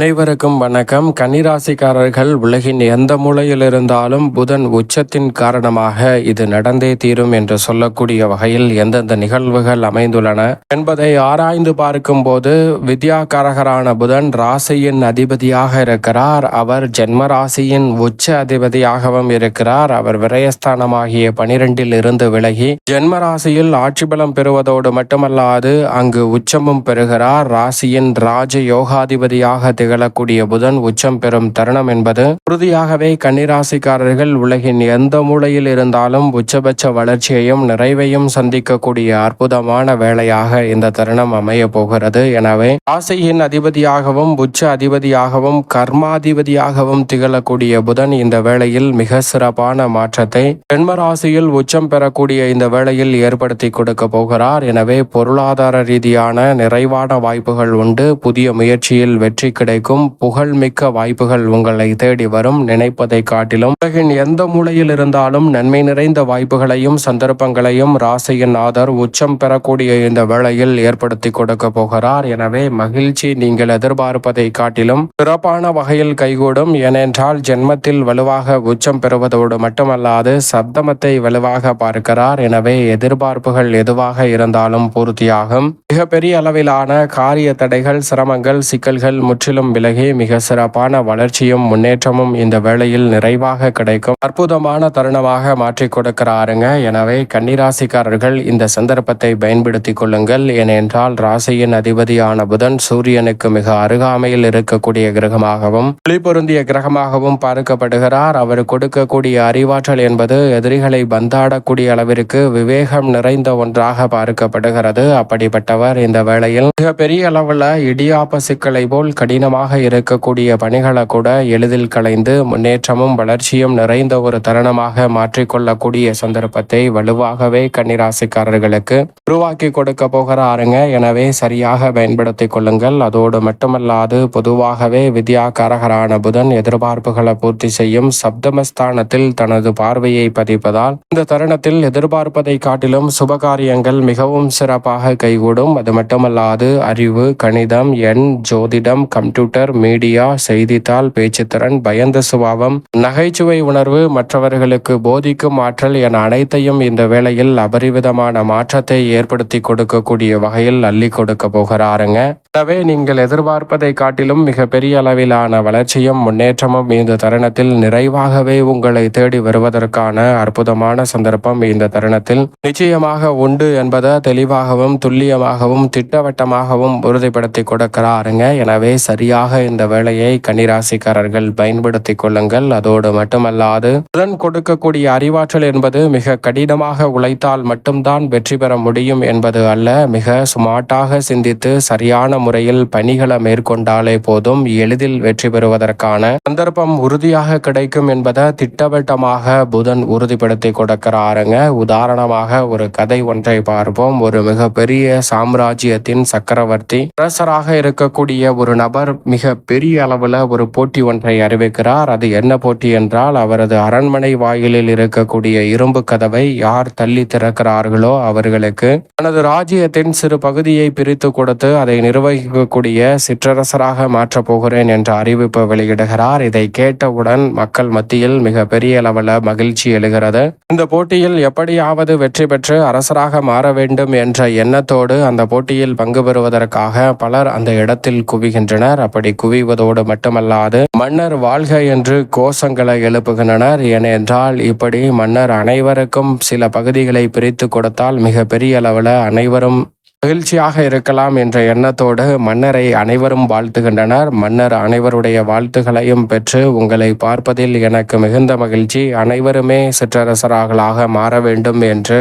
அனைவருக்கும் வணக்கம். கன்னிராசிக்காரர்கள் உலகின் எந்த மூலையில் இருந்தாலும் புதன் உச்சத்தின் காரணமாக இது நடந்தே தீரும் என்று சொல்லக்கூடிய வகையில் எந்தெந்த நிகழ்வுகள் அமைந்துள்ளன என்பதை ஆராய்ந்து பார்க்கும் போது வித்யாகாரகரான புதன் ராசியின் அதிபதியாக இருக்கிறார். அவர் ஜென்ம ராசியின் உச்ச அதிபதியாகவும் இருக்கிறார். அவர் விரயஸ்தானமாகிய பனிரெண்டில் இருந்து விலகி ஜென்ம ராசியில் ஆட்சி பலம் பெறுவதோடு மட்டுமல்லாது அங்கு உச்சமும் பெறுகிறார். ராசியின் ராஜ யோகாதிபதியாக திகழக்கூடிய புதன் உச்சம் பெறும் தருணம் என்பது உறுதியாகவே கன்னிராசிக்காரர்கள் உலகின் எந்த மூலையில் இருந்தாலும் உச்சபட்ச வளர்ச்சியையும் நிறைவையும் சந்திக்கக்கூடிய அற்புதமான வேளையாக இந்த தருணம் அமைய போகிறது. எனவே ராசியின் அதிபதியாகவும் உச்ச அதிபதியாகவும் கர்மாதிபதியாகவும் திகழக்கூடிய புதன் இந்த வேளையில் மிக சிறப்பான மாற்றத்தை ஜென்ம ராசியில் உச்சம் பெறக்கூடிய இந்த வேளையில் ஏற்படுத்தி கொடுக்க போகிறார். எனவே பொருளாதார ரீதியான நிறைவான வாய்ப்புகள் உண்டு. புதிய முயற்சியில் வெற்றி கிடைக்கும் புகழ்மிக்க வாய்ப்புகள் உங்களை தேடி வரும் நினைப்பதை காட்டிலும் உலகின் எந்த மூலையில் இருந்தாலும் நன்மை நிறைந்த வாய்ப்புகளையும் சந்தர்ப்பங்களையும் ராசியின் ஆதர் உச்சம் பெறக்கூடிய இந்த வேளையில் ஏற்படுத்தி கொடுக்க போகிறார். எனவே மகிழ்ச்சி நீங்கள் எதிர்பார்ப்பதை காட்டிலும் சிறப்பான வகையில் கைகூடும். ஏனென்றால் ஜென்மத்தில் வலுவாக உச்சம் பெறுவதோடு மட்டுமல்லாது சப்தமத்தை வலுவாக பார்க்கிறார். எனவே எதிர்பார்ப்புகள் எதுவாக இருந்தாலும் பூர்த்தியாகும். மிகப்பெரிய அளவிலான காரிய தடைகள் சிரமங்கள் சிக்கல்கள் முற்றிலும் விலகி மிக சிறப்பான வளர்ச்சியும் முன்னேற்றமும் இந்த வேளையில் நிறைவாக கிடைக்கும். அற்புதமான தருணமாக மாற்றி கொடுக்கிறாருங்க. எனவே கன்னிராசிக்காரர்கள் இந்த சந்தர்ப்பத்தை பயன்படுத்திக் கொள்ளுங்கள். ஏனென்றால் ராசியின் அதிபதியான புதன் சூரியனுக்கு மிக அருகாமையில் இருக்கக்கூடிய கிரகமாகவும் வெளிப்பொருந்திய கிரகமாகவும் பார்க்கப்படுகிறார். அவர் கொடுக்கக்கூடிய அறிவாற்றல் என்பது எதிரிகளை பந்தாடக்கூடிய அளவிற்கு விவேகம் நிறைந்த ஒன்றாக பார்க்கப்படுகிறது. அப்படிப்பட்டவர் இந்த வேளையில் மிக பெரிய அளவுல இடியாப்ப சிக்கலை போல் கடினமாக இருக்கக்கூடிய பணிகளை கூட எளிதில் கலைந்து முன்னேற்றமும் வளர்ச்சியும் நிறைந்த ஒரு தருணமாக மாற்றிக்கொள்ளக்கூடிய சந்தர்ப்பத்தை வலுவாகவே கன்னிராசிக்காரர்களுக்கு உருவாக்கி கொடுக்க போகிறாருங்க எனவே சரியாக பயன்படுத்திக் கொள்ளுங்கள். அதோடு மட்டுமல்லாது பொதுவாகவே வித்யாகாரகரான புதன் எதிர்பார்ப்புகளை பூர்த்தி செய்யும் சப்தமஸ்தானத்தில் தனது பார்வையை பதிப்பதால் இந்த தருணத்தில் எதிர்பார்ப்பதை காட்டிலும் சுபகாரியங்கள் மிகவும் சிறப்பாக கைகூடும். அது மட்டுமல்லாது அறிவு கணிதம் எண் ஜோதிடம் கம்ப்யூட்டர் மீடியா செய்தித்தாள் பேச்சுத்திறன் பயந்த சுபாவம் நகைச்சுவை உணர்வு மற்றவர்களுக்கு போதிக்கும் ஆற்றல் என அனைத்தையும் இந்த வேளையில் அபரிவிதமான மாற்றத்தை ஏற்படுத்தி கொடுக்கக்கூடிய வகையில் அள்ளி கொடுக்க போகிறாருங்க. எனவே நீங்கள் எதிர்பார்ப்பதை காட்டிலும் மிக பெரிய அளவிலான வளர்ச்சியும் முன்னேற்றமும் இந்த தருணத்தில் நிறைவாகவே உங்களை தேடி வருவதற்கான அற்புதமான சந்தர்ப்பம் இந்த தருணத்தில் நிச்சயமாக உண்டு என்பதை தெளிவாகவும் துல்லியமாகவும் திட்டவட்டமாகவும் உறுதிப்படுத்தி கொடுக்கிறாருங்க. எனவே சரி சரியாக இந்த வேலையை கன்னிராசிக்காரர்கள் பயன்படுத்திக் கொள்ளுங்கள். அதோடு மட்டுமல்லாது புதன் கொடுக்கக்கூடிய அறிவாற்றல் என்பது மிக கடினமாக உழைத்தால் மட்டும்தான் வெற்றி பெற முடியும் என்பது அல்ல. மிக சுமார்ட்டாக சிந்தித்து சரியான முறையில் பணிகளை மேற்கொண்டாலே போதும். எளிதில் வெற்றி பெறுவதற்கான சந்தர்ப்பம் உறுதியாக கிடைக்கும் என்பதை திட்டவட்டமாக புதன் உறுதிப்படுத்தி கொடுக்கிறாருங்க. உதாரணமாக ஒரு கதை ஒன்றை பார்ப்போம். ஒரு மிகப்பெரிய சாம்ராஜ்யத்தின் சக்கரவர்த்தி அரசராக இருக்கக்கூடிய ஒரு நபர் மிக பெரிய அளவில் ஒரு போட்டி ஒன்றை அறிவிக்கிறார். அது என்ன போட்டி என்றால் அவரது அரண்மனை வாயிலில் இருக்கக்கூடிய இரும்பு கதவை யார் தள்ளி திறக்கிறார்களோ அவர்களுக்கு தனது ராஜ்யத்தின் சிறு பகுதியை பிரித்து கொடுத்து அதை நிர்வகிக்கக்கூடிய சிற்றரசராக மாற்றப் போகிறேன் என்ற அறிவிப்பு வெளியிடுகிறார். இதை கேட்டவுடன் மக்கள் மத்தியில் மிக பெரிய அளவில் மகிழ்ச்சி எழுகிறது. இந்த போட்டியில் எப்படியாவது வெற்றி பெற்று அரசராக மாற வேண்டும் என்ற எண்ணத்தோடு அந்த போட்டியில் பங்கு பெறுவதற்காக பலர் அந்த இடத்தில் குவிகின்றனர். அப்படி குவிவதோடு மட்டுமல்லாது மன்னர் வாழ்க என்று கோஷங்களை எழுப்புகின்றனர். ஏனென்றால் இப்படி மன்னர் அனைவருக்கும் சில பகுதிகளை பிரித்து கொடுத்தால் மிக பெரிய அளவில் அனைவரும் மகிழ்ச்சியாக இருக்கலாம் என்ற எண்ணத்தோடு மன்னரை அனைவரும் வாழ்த்துகின்றனர். மன்னர் அனைவருடைய வாழ்த்துகளையும் பெற்று உங்களை பார்ப்பதில் எனக்கு மிகுந்த மகிழ்ச்சி. அனைவருமே சிற்றரசர்களாக மாற வேண்டும் என்று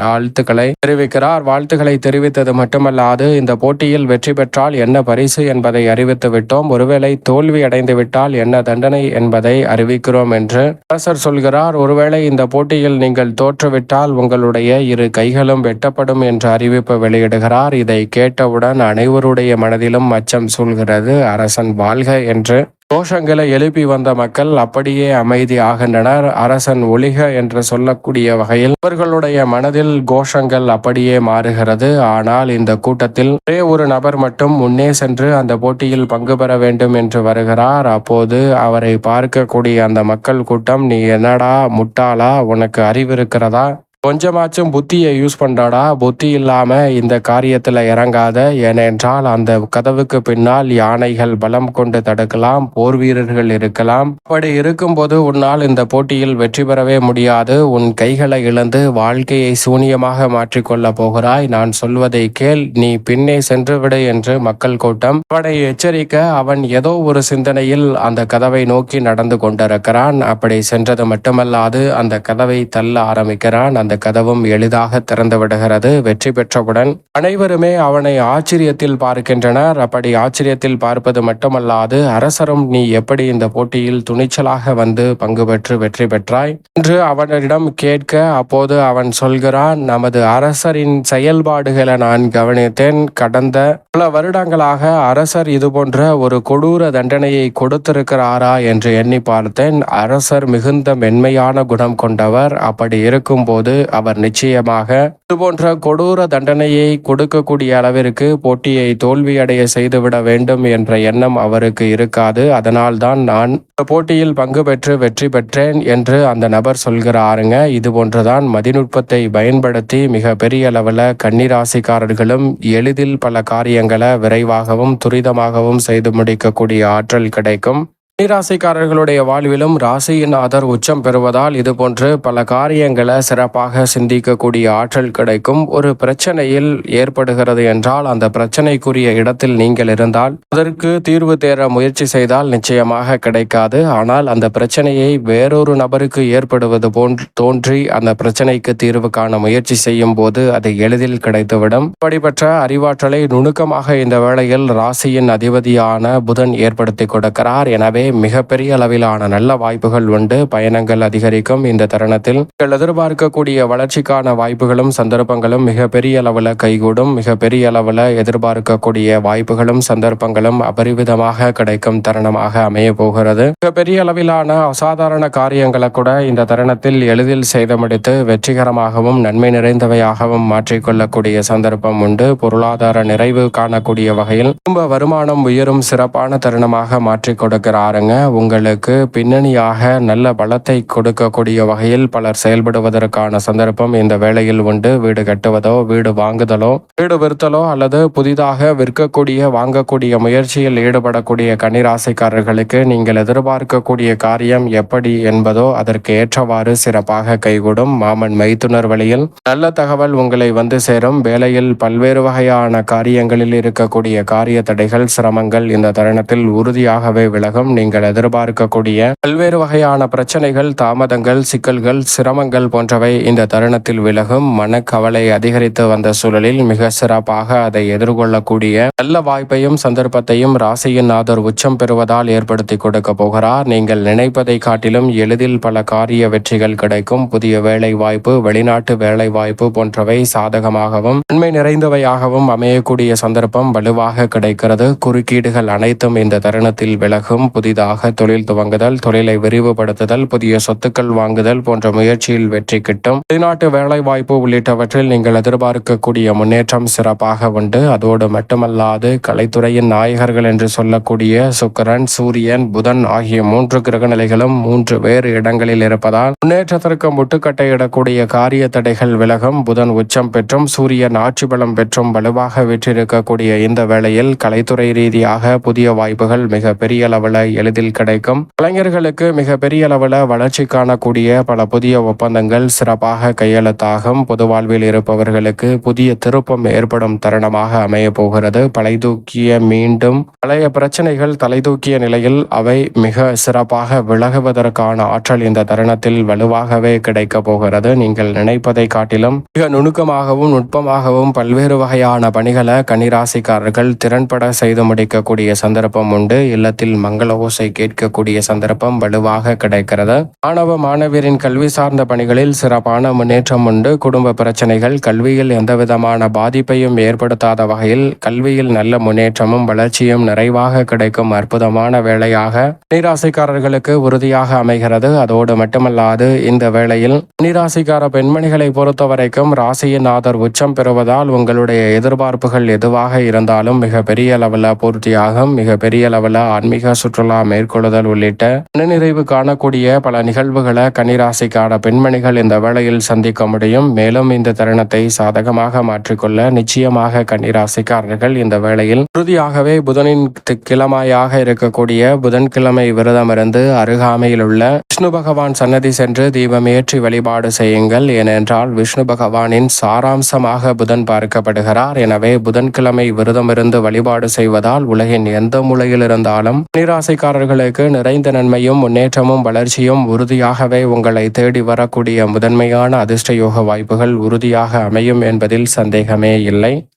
வாழ்த்துக்களை தெரிவிக்கிறார். வாழ்த்துக்களை தெரிவித்தது மட்டுமல்லாது இந்த போட்டியில் வெற்றி பெற்றால் என்ன பரிசு என்பதை அறிவித்து விட்டோம். ஒருவேளை தோல்வி அடைந்து விட்டால் என்ன தண்டனை என்பதை அறிவிக்கிறோம் என்று அரசர் சொல்கிறார். ஒருவேளை இந்த போட்டியில் நீங்கள் தோற்றுவிட்டால் உங்களுடைய இரு கைகளும் வெட்டப்படும் என்ற அறிவிப்பு வெளியிடுகிறார் இதை கேட்டவுடன் அனைவருடைய மனதிலும் அச்சம் சூழ்கிறது. அரசன் வாழ்க என்று கோஷங்களை எழுப்பி வந்த மக்கள் அப்படியே அமைதி ஆகின்றனர். அரசன் ஒளிக என்று சொல்லக்கூடிய வகையில் இவர்களுடைய மனதில் கோஷங்கள் அப்படியே மாறுகிறது. ஆனால் இந்த கூட்டத்தில் ஒரே ஒரு நபர் மட்டும் முன்னே சென்று அந்த போட்டியில் பங்கு பெற வேண்டும் என்று வருகிறார். அப்போது அவரை பார்க்கக்கூடிய அந்த மக்கள் கூட்டம் நீ என்னடா முட்டாளா? உனக்கு அறிவு இருக்கிறதா? கொஞ்சமாச்சும் புத்தியை யூஸ் பண்ணாடா புத்தி இல்லாம இந்த காரியத்துல இறங்காத. ஏனென்றால் அந்த கதவுக்கு பின்னால் யானைகள் பலம் கொண்டு தடுக்கலாம் போர் வீரர்கள் இருக்கலாம். அப்படி இருக்கும்போது உன்னால் இந்த போட்டியில் வெற்றி பெறவே முடியாது. உன் கைகளை இழந்து வாழ்க்கையை சூனியமாக மாற்றிக்கொள்ள போகிறாய். நான் சொல்வதை கேள். நீ பின்னே சென்று விடு என்று மக்கள் கூட்டம். அவனை எச்சரிக்க அவன் ஏதோ ஒரு சிந்தனையில் அந்த கதவை நோக்கி நடந்து கொண்டிருக்கிறான். அப்படி சென்றது மட்டுமல்லாது அந்த கதவை தள்ள ஆரம்பிக்கிறான். அந்த கதவும் எளிதாக திறந்து விடுகிறது. வெற்றி பெற்றவுடன் அனைவருமே அவனை ஆச்சரியத்தில் பார்க்கின்றனர். அப்படி ஆச்சரியத்தில் பார்ப்பது மட்டுமல்லாது அரசரும் நீ எப்படி இந்த போட்டியில் துணிச்சலாக வந்து பங்கு பெற்று வெற்றி பெற்றாய்? என்று அவனிடம் கேட்க அப்போது அவன் சொல்கிறான் நமது அரசரின் செயல்பாடுகளை நான் கவனித்தேன். கடந்த பல வருடங்களாக அரசர் இது போன்ற ஒரு கொடூர தண்டனையை கொடுத்திருக்கிறாரா? என்று எண்ணி பார்த்தேன். அரசர் மிகுந்த மென்மையான குணம் கொண்டவர். அப்படி இருக்கும்போது அவர் நிச்சயமாக இதுபோன்ற கொடூர தண்டனையை கொடுக்கக்கூடிய அளவிற்கு போட்டியை தோல்வியடைய செய்துவிட வேண்டும் என்ற எண்ணம் அவருக்கு இருக்காது. அதனால்தான் நான் போட்டியில் பங்கு பெற்று வெற்றி பெற்றேன் என்று அந்த நபர் சொல்கிறாருங்க. இது போன்றுதான் மதிநுட்பத்தை பயன்படுத்தி மிக பெரிய அளவில் கன்னிராசிக்காரர்களும் எளிதில் பல காரியங்களை விரைவாகவும் துரிதமாகவும் செய்து முடிக்கக்கூடிய ஆற்றல் கிடைக்கும். ராசிக்காரர்களுடைய வாழ்விலும் ராசியின் ஆதர் உச்சம் பெறுவதால் இதுபோன்று பல காரியங்களை சிறப்பாக சிந்திக்கக்கூடிய ஆற்றல் கிடைக்கும். ஒரு பிரச்சனையில் ஏற்படுகிறது என்றால் அந்த பிரச்சனைக்குரிய இடத்தில் நீங்கள் இருந்தால் அதற்கு தீர்வு தேர முயற்சி செய்தால் நிச்சயமாக கிடைக்காது. ஆனால் அந்த பிரச்சனையை வேறொரு நபருக்கு ஏற்படுவது போன்று தோன்றி அந்த பிரச்சனைக்கு தீர்வு காண முயற்சி செய்யும் போது அது எளிதில் கிடைத்துவிடும். அப்படிப்பட்ட அறிவாற்றலை நுணுக்கமாக இந்த வேளையில் ராசியின் அதிபதியான புதன் ஏற்படுத்தி கொடுக்கிறார். எனவே மிகப்பெரிய அளவிலான நல்ல வாய்ப்புகள் உண்டு. பயணங்கள் அதிகரிக்கும் இந்த தருணத்தில். நீங்கள் எதிர்பார்க்கக்கூடிய வளர்ச்சிக்கான வாய்ப்புகளும் சந்தர்ப்பங்களும் மிகப்பெரிய அளவில் கைகூடும். மிகப்பெரிய அளவில் எதிர்பார்க்கக்கூடிய வாய்ப்புகளும் சந்தர்ப்பங்களும் அபரிவிதமாக கிடைக்கும் தருணமாக அமைய போகிறது. மிகப்பெரிய அளவிலான அசாதாரண காரியங்களை கூட இந்த தருணத்தில் எளிதில் செய்து முடித்து வெற்றிகரமாகவும் நன்மை நிறைந்தவையாகவும் மாற்றிக்கொள்ளக்கூடிய சந்தர்ப்பம் உண்டு. பொருளாதார நிறைவு காணக்கூடிய வகையில் குடும்ப வருமானம் உயரும் சிறப்பான தருணமாக மாற்றிக் கொடுக்கிறார். பாருங்க உங்களுக்கு பின்னணியாக நல்ல பலத்தை கொடுக்கக்கூடிய வகையில் பலர் செயல்படுவதற்கான சந்தர்ப்பம் இந்த வேளையில் உண்டு. வீடு கட்டுவதோ வீடு வாங்குதலோ வீடு விற்தலோ அல்லது புதிதாக விற்கக்கூடிய வாங்கக்கூடிய முயற்சியில் ஈடுபடக்கூடிய கன்னிராசிக்காரர்களுக்கு நீங்கள் எதிர்பார்க்கக்கூடிய காரியம் எப்படி என்பதோ அதற்கு ஏற்றவாறு சிறப்பாக கைகூடும். மாமன் மைத்துனர் வழியில் நல்ல தகவல் உங்களை வந்து சேரும். வேலையில் பல்வேறு வகையான காரியங்களில் இருக்கக்கூடிய காரிய தடைகள் சிரமங்கள் இந்த தருணத்தில் உறுதியாகவே விலகும். நீங்கள் எதிர்பார்க்கக்கூடிய பல்வேறு வகையான பிரச்சனைகள் தாமதங்கள் சிக்கல்கள் சிரமங்கள் போன்றவை இந்த தருணத்தில் விலகும். மனக்கவலை அதிகரித்து வந்த சூழலில் மிக சிறப்பாக அதை எதிர்கொள்ளக்கூடிய நல்ல வாய்ப்பையும் சந்தர்ப்பத்தையும் ராசியின் ஆதர் உச்சம் பெறுவதால் ஏற்படுத்தி கொடுக்க போகிறார். நீங்கள் நினைப்பதை காட்டிலும் எளிதில் பல காரிய வெற்றிகள் கிடைக்கும். புதிய வேலை வாய்ப்பு வெளிநாட்டு வேலை வாய்ப்பு போன்றவை சாதகமாகவும் நன்மை நிறைந்தவையாகவும் அமையக்கூடிய சந்தர்ப்பம் வலுவாக கிடைக்கிறது. குறுக்கீடுகள் அனைத்தும் இந்த தருணத்தில் விலகும். புதிய புதிதாக தொழில் துவங்குதல் தொழிலை விரிவுபடுத்துதல் புதிய சொத்துக்கள் வாங்குதல் போன்ற முயற்சியில் வெற்றி கிட்டும். வெளிநாட்டு வேலை வாய்ப்பு உள்ளிட்டவற்றில் நீங்கள் எதிர்பார்க்கக்கூடிய முன்னேற்றம் சிறப்பாக உண்டு. அதோடு மட்டுமல்லாது கலைத்துறையின் நாயகர்கள் என்று சொல்லக்கூடிய சுக்கரன் சூரியன் புதன் ஆகிய மூன்று கிரக நிலைகளும் மூன்று வேறு இடங்களில் இருப்பதால் முன்னேற்றத்திற்கு முட்டுக்கட்டையிடக்கூடிய காரிய தடைகள் விலகும். புதன் உச்சம் பெற்றும் சூரியன் ஆட்சி பலம் பெற்றும் வலுவாக வெற்றிருக்கக்கூடிய இந்த வேளையில் கலைத்துறை ரீதியாக புதிய வாய்ப்புகள் மிக பெரிய அளவில் எளிதில் கிடைக்கும். கலைஞர்களுக்கு மிக பெரிய அளவில் வளர்ச்சி காணக்கூடிய பல புதிய ஒப்பந்தங்கள் சிறப்பாக கையெழுத்தாகும். பொது வாழ்வில் இருப்பவர்களுக்கு புதிய திருப்பம் ஏற்படும் தருணமாக அமைய போகிறது. பழை தூக்கிய மீண்டும் பழைய பிரச்சனைகள் தலை தூக்கிய நிலையில் அவை மிக சிறப்பாக விலகுவதற்கான ஆற்றல் இந்த தருணத்தில் வலுவாகவே கிடைக்க போகிறது. நீங்கள் நினைப்பதை காட்டிலும் மிக நுணுக்கமாகவும் நுட்பமாகவும் பல்வேறு வகையான பணிகளை கன்னிராசிக்காரர்கள் திறன்பட செய்து முடிக்கக்கூடிய சந்தர்ப்பம் உண்டு. இல்லத்தில் மங்கள ஓசை கேட்கக்கூடிய சந்தர்ப்பம் வலுவாக கிடைக்கிறது. மாணவ மாணவியரின் கல்வி சார்ந்த பணிகளில் சிறப்பான முன்னேற்றம் உண்டு. குடும்ப பிரச்சனைகள் கல்வியில் எந்தவிதமான பாதிப்பையும் ஏற்படுத்தாத வகையில் கல்வியில் நல்ல முன்னேற்றமும் வளர்ச்சியும் நிறைவாக கிடைக்கும் அற்புதமான வேலையாக நீராசிக்காரர்களுக்கு உறுதியாக அமைகிறது. அதோடு மட்டுமல்லாது இந்த வேளையில் நீராசிக்கார பெண்மணிகளை பொறுத்தவரைக்கும் ராசியின் ஆதர் உச்சம் பெறுவதால் உங்களுடைய எதிர்பார்ப்புகள் எதுவாக இருந்தாலும் மிக பெரிய அளவில் பூர்த்தியாகும். மிக பெரிய அளவில் ஆன்மீக சுற்றுலா மேற்கொள்ளுதல் உள்ளிட்ட மனநிறைவு காணக்கூடிய பல நிகழ்வுகளை கன்னிராசிக்கான பெண்மணிகள் இந்த வேளையில் சந்திக்க முடியும். மேலும் இந்த தருணத்தை சாதகமாக மாற்றிக்கொள்ள நிச்சயமாக கன்னிராசிக்காரர்கள் இந்த வேளையில் உறுதியாகவே புதனின் கிழமையாக இருக்கக்கூடிய புதன்கிழமை விரதம் இருந்து அருகாமையில் உள்ள விஷ்ணு பகவான் சன்னதி சென்று தீபம் ஏற்றி வழிபாடு செய்யுங்கள். ஏனென்றால் விஷ்ணு பகவானின் சாராம்சமாக புதன் பார்க்கப்படுகிறார். எனவே புதன்கிழமை விரதமிருந்து வழிபாடு செய்வதால் உலகின் எந்த மூலையில் இருந்தாலும் நீராசைக்காரர்களுக்கு நிறைந்த நன்மையும் முன்னேற்றமும் வளர்ச்சியும் உறுதியாகவே உங்களை தேடி வரக்கூடிய முதன்மையான அதிர்ஷ்ட யோக வாய்ப்புகள் உறுதியாக அமையும் என்பதில் சந்தேகமே இல்லை.